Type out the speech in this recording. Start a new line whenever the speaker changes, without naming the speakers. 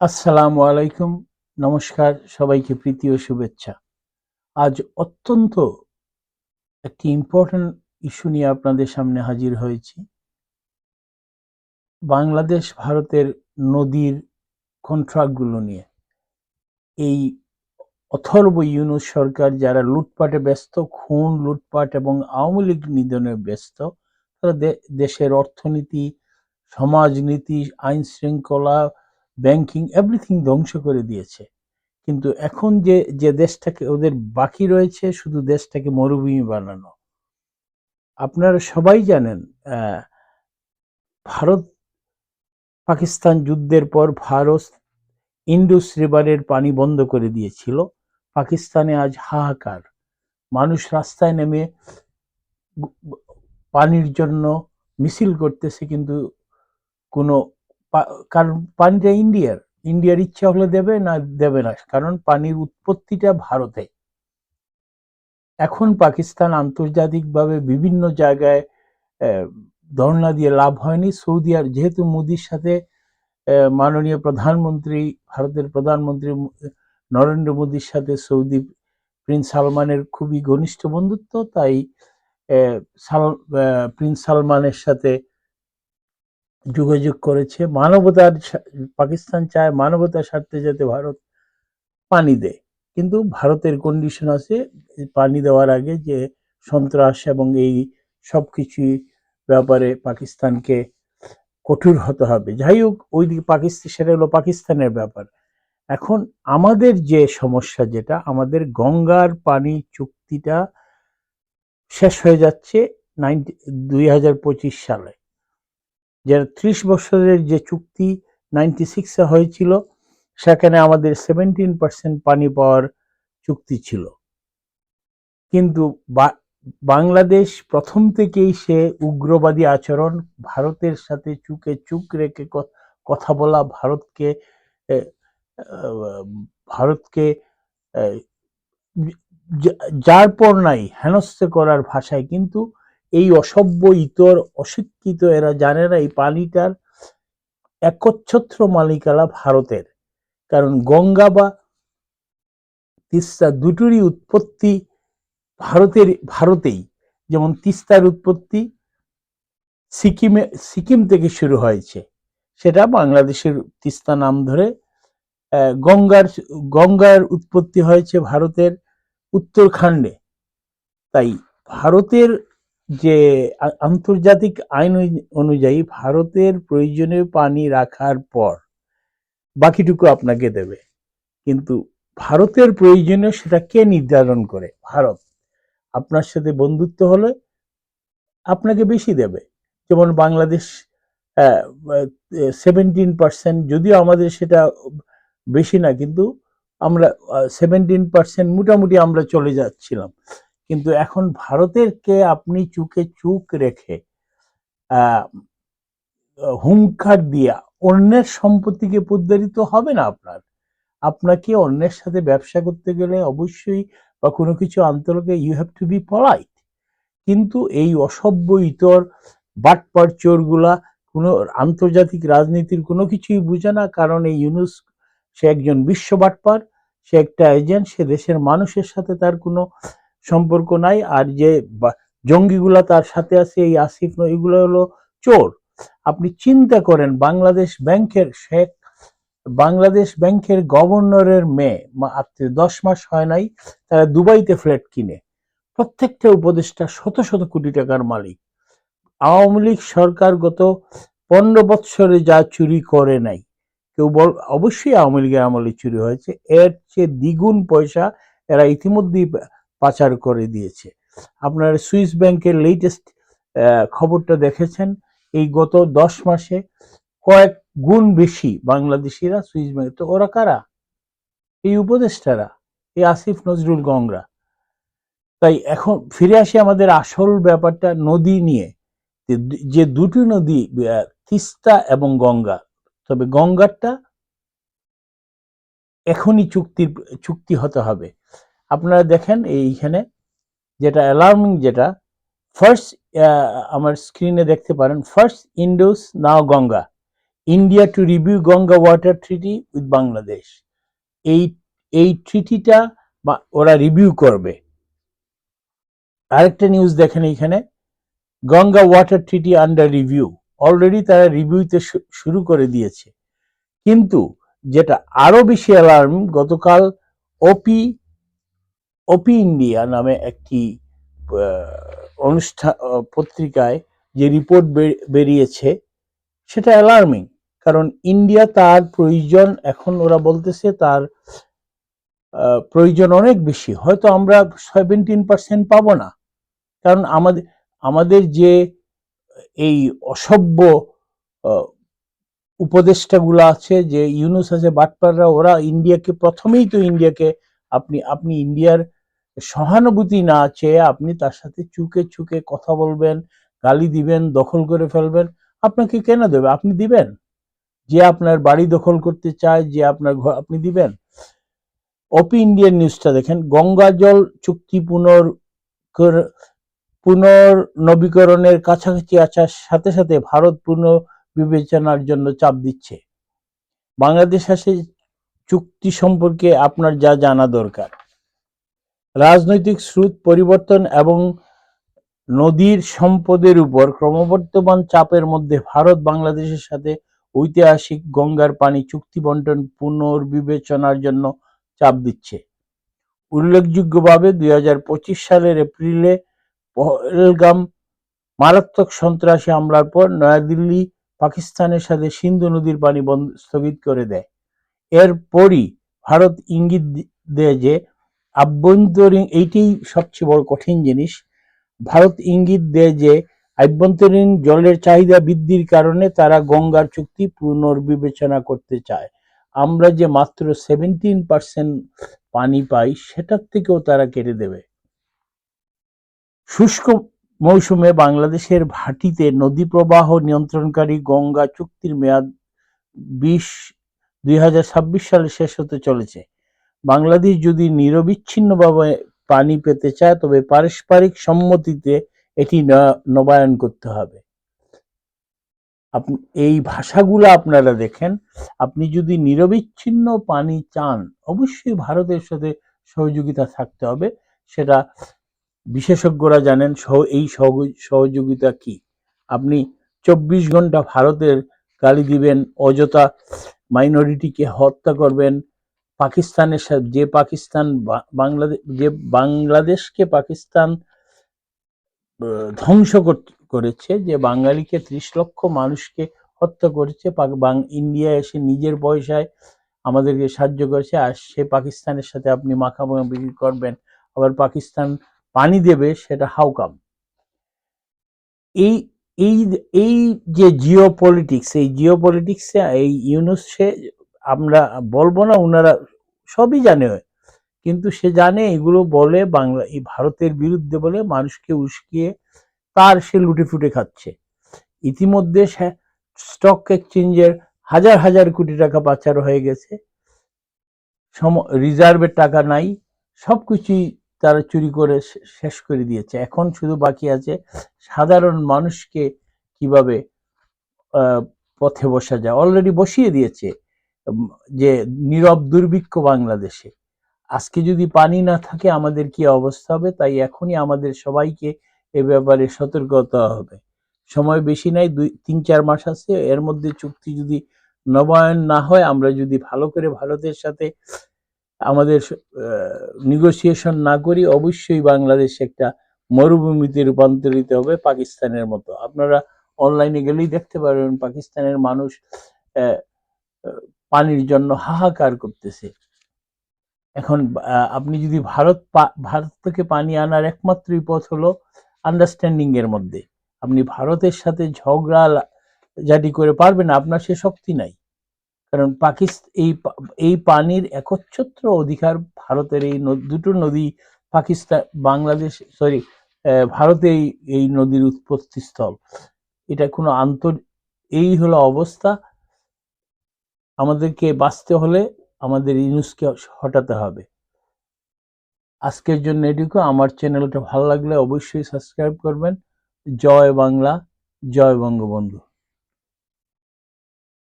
আসসালামু আলাইকুম, নমস্কার, সবাইকে প্রীতি ও শুভেচ্ছা। আজ অত্যন্ত একটি ইম্পর্টেন্ট ইস্যু নিয়ে আপনাদের সামনে হাজির হয়েছি। বাংলাদেশ ভারতের নদীর কন্ট্রাক্টগুলো নিয়ে। এই অথর্ব ইউনুস সরকার যারা লুটপাটে ব্যস্ত, খুন, লুটপাট এবং আওয়ামী লীগ নিধনে ব্যস্ত, তারা দেশের অর্থনীতি, সমাজনীতি আইন শৃঙ্খলা ব্যাংকিং এভরিথিং ধ্বংস করে দিয়েছে। কিন্তু এখন যে যে দেশটাকে ওদের বাকি রয়েছে, শুধু দেশটাকে মরুভূমি বানানো। আপনারা সবাই জানেন ভারত পাকিস্তান যুদ্ধের পর ভারত ইন্ডুস রিভারের পানি বন্ধ করে দিয়েছিল। পাকিস্তানে আজ হাহাকার। মানুষ রাস্তায় নেমে পানির জন্য মিছিল করতেছে, কিন্তু কোনো কারণ পানিটা ইন্ডিয়ার। ইন্ডিয়ার ইচ্ছা হলে দেবে, না দেবে না। কারণ পানির উৎপত্তিটা ভারতে। এখন পাকিস্তান আন্তর্জাতিকভাবে বিভিন্ন জায়গায় ধর্ণা দিয়ে লাভ হয়নি। সৌদি আর, যেহেতু মোদির সাথে মাননীয় প্রধানমন্ত্রী, ভারতের প্রধানমন্ত্রী নরেন্দ্র মোদির সাথে সৌদি প্রিন্স সালমানের খুবই ঘনিষ্ঠ বন্ধুত্ব, তাই প্রিন্স সালমানের সাথে যোগাযোগ করেছে। মানবতার পাকিস্তান চায় মানবতার স্বার্থে যাতে ভারত পানি দেয়। কিন্তু ভারতের কন্ডিশন আছে পানি দেওয়ার আগে যে সন্ত্রাস এবং এই সব কিছুই ব্যাপারে পাকিস্তানকে কঠোর হতে হবে। যাই হোক, ওইদিকে পাকিস্তান, সেটা হলো পাকিস্তানের ব্যাপার। এখন আমাদের যে সমস্যা যেটা, আমাদের গঙ্গার পানি চুক্তিটা শেষ হয়ে যাচ্ছে নাইনটি, দুই হাজার পঁচিশ সালে। যেটা ত্রিশ বছরের যে চুক্তি নাইনটি সিক্সে হয়েছিল, সেখানে আমাদের সেভেন্টিন পার্সেন্ট পানি পাওয়ার চুক্তি ছিল। কিন্তু বাংলাদেশ প্রথম থেকেই সে উগ্রবাদী আচরণ, ভারতের সাথে চুকে চুক রেখে কথা বলা, ভারতকে ভারতকে যার পর নাই হেনস্থ করার ভাষায়, কিন্তু অসভ্য ইতর অশিক্ষিত এরা জানে না এই পানিটার একচ্ছত্র মালিকালা ভারতের। কারণ গঙ্গা বা তিস্তা দুটোরই উৎপত্তি ভারতের, ভারতেই। যেমন তিস্তার উৎপত্তি সিকিমে, সিকিম থেকে শুরু হয়েছে। সেটা বাংলাদেশের তিস্তা নাম ধরে গঙ্গার গঙ্গার উৎপত্তি হয়েছে ভারতের উত্তরখণ্ডে। তাই ভারতের যে আন্তর্জাতিক আইন অনুযায়ী ভারতের প্রয়োজনীয় পানি রাখার পর বাকিটুকু আপনাকে দেবে। কিন্তু ভারতের প্রয়োজনীয় সেটা কে নির্ধারণ করে? ভারত। আপনার সাথে বন্ধুত্ব হলে আপনাকে বেশি দেবে। যেমন বাংলাদেশ সেভেন্টিন পার্সেন্ট যদিও আমাদের সেটা বেশি না, কিন্তু আমরা সেভেন্টিন পার্সেন্ট মোটামুটি আমরা চলে যাচ্ছিলাম। কিন্তু এখন ভারতের কে আপনি চুকে চুক রেখে হুঙ্কার দিয়া অন্যের সম্পত্তিকে পুদ্দারিত হবে না আপনার। আপনাকে অন্যের সাথে ব্যবসা করতে গেলে অবশ্যই বা কোনো কিছু আন্তরকে you have to be polite কিন্তু এই অসভ্য ইতর, বাটপার চোরগুলা কোনো আন্তর্জাতিক রাজনীতির কোনো কিছুই বুঝে না, কারণ এই ইউনুস সে একজন বিশ্ব বাটপার, সে একটা এজেন্ট, সে দেশের মানুষের সাথে তার কোনো সম্পর্ক নাই, আর যে জঙ্গিগুলা তার সাথে আছে, এই আসিফ এগুলো হলো চোর। আপনি চিন্তা করেন, বাংলাদেশ ব্যাংকের শেখ, বাংলাদেশ ব্যাংকের গভর্নরের মেয়ে দশ মাস হয় নাই, তারা দুবাইতে ফ্ল্যাট কিনে। প্রত্যেকটা উপদেষ্টা শত শত কোটি টাকার মালিক। আওয়ামী লীগ সরকার গত পনেরো বৎসরে যা চুরি করে নাই, কেউ বল, অবশ্যই আওয়ামী লীগের আমলে চুরি হয়েছে। এর চেয়ে দ্বিগুণ পয়সা এরা ইতিমধ্যেই পাচার করে দিয়েছে। আপনারা সুইস ব্যাংকের লেটেস্ট খবরটা দেখেছেন? এই গত দশ মাসে কয়েক গুণ বেশি বাংলাদেশিরা সুইস ব্যাংক, তো ওরা কারা? এই উপদেষ্টারা, এই আসিফ নজরুল গংরা তাই এখন ফিরে আসি আমাদের আসল ব্যাপারটা নদী নিয়ে। যে দুটি নদী তিস্তা এবং গঙ্গা। তবে গঙ্গারটা এখনই চুক্তির, চুক্তি হতে হবে। আপনারা দেখেন এইখানে যেটা অ্যালার্মিং যেটা ফার্স্ট আমার স্ক্রিনে দেখতে পারেন first in news now Ganga India to review Ganga water treaty with Bangladesh এই এই ট্রিটিটা ওরা রিভিউ করবে। আরেকটা নিউজ দেখেন এইখানে Ganga water treaty under review already তারা রিভিউতে শুরু করে দিয়েছে। কিন্তু যেটা আরও বেশি অ্যালার্ম গতকাল ওপি ওপি ইন্ডিয়া নামে একটি অনুষ্ঠান পত্রিকায় যে রিপোর্ট বেরিয়েছে, সেটা অ্যালার্মিং কারণ ইন্ডিয়া তার প্রয়োজন, এখন ওরা বলতেছে তার প্রয়োজন অনেক বেশি। হয়তো আমরা সেভেন্টিন পার্সেন্ট পাবো না। কারণ আমাদের আমাদের যে এই অসভ্য উপদেষ্টাগুলো আছে, যে ইউনুস আছে, বাটপাররা, ওরা ইন্ডিয়াকে প্রথমেই তো ইন্ডিয়াকে আপনি আপনি ইন্ডিয়ার সহানুভূতি না চেয়ে আপনি তার সাথে চুকে চুকে কথা বলবেন, গালি দিবেন, দখল করে ফেলবেন, আপনাকে কেন দেবে? আপনি দিবেন? যে আপনার বাড়ি দখল করতে চায়, যে আপনার ঘর, আপনি দিবেন? অপি ইন্ডিয়ান নিউজটা দেখেন, গঙ্গা জল চুক্তি পুনর পুনর্নবীকরণের কাছাকাছি আসার সাথে সাথে ভারত পুনঃ বিবেচনার জন্য চাপ দিচ্ছে। বাংলাদেশ আসে চুক্তি সম্পর্কে আপনার যা জানা দরকার। রাজনৈতিক স্রোত পরিবর্তন এবং নদীর সম্পদের উপর ক্রমবর্ধমান চাপের মধ্যে ভারত বাংলাদেশের সাথে ঐতিহাসিক গঙ্গার পানি চুক্তি বন্টন পুনর্বিবেচনার জন্য চাপ দিচ্ছে। উল্লেখযোগ্যভাবে দুই হাজার পঁচিশ সালের এপ্রিলে পহেলগাম মারাত্মক সন্ত্রাসী হামলার পর নয়াদিল্লি পাকিস্তানের সাথে সিন্ধু নদীর পানি বন্ধ স্থগিত করে দেয়। এরপরই ভারত ইঙ্গিত দেয় যে আভ্যন্তরীণ, এইটাই সবচেয়ে বড় কঠিন জিনিস। ভারত ইঙ্গিত দেয় যে, আভ্যন্তরীণ জলের চাহিদা বৃদ্ধির কারণে তারা গঙ্গার চুক্তি পুনর্বিবেচনা করতে চায়। আমরা যে মাত্র সেভেন্টিন পার্সেন্ট পানি পাই, সেটার থেকেও তারা কেটে দেবে। শুষ্ক মৌসুমে বাংলাদেশের ভাটিতে নদী প্রবাহ নিয়ন্ত্রণকারী গঙ্গা চুক্তির মেয়াদ বিশ, দুই সালে শেষ হতে চলেছে। বাংলাদেশ যদি নিরবিচ্ছিন্নভাবে পানি পেতে চায়, তবে পারস্পরিক সম্মতিতে এটি নবায়ন করতে হবে। এই ভাষাগুলো আপনারা দেখেন। আপনি যদি নিরবিচ্ছিন্ন পানি চান, অবশ্যই ভারতের সাথে সহযোগিতা থাকতে হবে। সেটা বিশেষজ্ঞরা জানেন এই সহযোগিতা কি? আপনি চব্বিশ ঘণ্টা ভারতের গালি দিবেন, অযথা মাইনরিটিকে হত্যা করবেন পাকিস্তানের সাথে যে পাকিস্তান বাংলাদেশ যে বাংলাদেশকে পাকিস্তান ধ্বংস করেছে, যে বাঙালিকে ত্রিশ লক্ষ মানুষকে হত্যা করেছে ইন্ডিয়া এসে নিজের পয়সায় আমাদেরকে সাহায্য করেছে, আর সে পাকিস্তানের সাথে আপনি মাখামাখি করবেন, আবার পাকিস্তান পানি দেবে, সেটা হাউকাম এই এই এই যে জিও পলিটিক্স এই জিও পলিটিক্সে এই ইউনুসে আমরা বলব না ওনারা সবই জানে। কিন্তু সে জানে এগুলো বলে বাংলা, এই ভারতের বিরুদ্ধে বলে মানুষকে উস্কিয়ে তার সে লুটে ফুটে খাচ্ছে। ইতিমধ্যে স্টক এক্সচেঞ্জের হাজার হাজার কোটি টাকা পাচার হয়ে গেছে। সম রিজার্ভের টাকা নাই সব কিছুই তারা চুরি করে শেষ করে দিয়েছে। এখন শুধু বাকি আছে সাধারণ মানুষকে কীভাবে পথে বসা যায়। অলরেডি বসিয়ে দিয়েছে। যে নীরব দুর্ভিক্ষ বাংলাদেশে। আজকে যদি পানি না থাকে, আমাদের কি অবস্থা হবে? তাই এখনই আমাদের সবাইকে এ ব্যাপারে সতর্কতা হবে। সময় বেশি নাই, দুই, তিন, চার মাস আছে। এর মধ্যে চুক্তি যদি নবায়ন না হয়, আমরা যদি ভালো করে ভারতের সাথে আমাদের নিগোসিয়েশন না করি, অবশ্যই বাংলাদেশ একটা মরুভূমিতে রূপান্তরিত হবে পাকিস্তানের মতো। আপনারা অনলাইনে গেলেই দেখতে পারবেন, পাকিস্তানের মানুষ পানির জন্য হাহাকার করতেছে। এখন আপনি যদি ভারত ভারত থেকে পানি আনার একমাত্রই পথ হলো আন্ডারস্ট্যান্ডিং এর মধ্যে। আপনি ভারতের সাথে ঝগড়া জাটি করে পারবেন, আপনার সে শক্তি নাই। কারণ পাকিস্তান এই এই পানির একচ্ছত্র অধিকার ভারতের এই দুটো নদী পাকিস্তান বাংলাদেশ সরি ভারতে এই নদীর উৎপত্তি স্থল এটা কোনো আন্তর, এই হলো অবস্থা। আমাদেরকে বাঁচতে হলে আমাদের ইউনুসকে হটাতে হবে। আজকের জন্য এটুকু। আমার চ্যানেলটা ভালো লাগলে অবশ্যই সাবস্ক্রাইব করবেন। জয় বাংলা, জয় বঙ্গবন্ধু।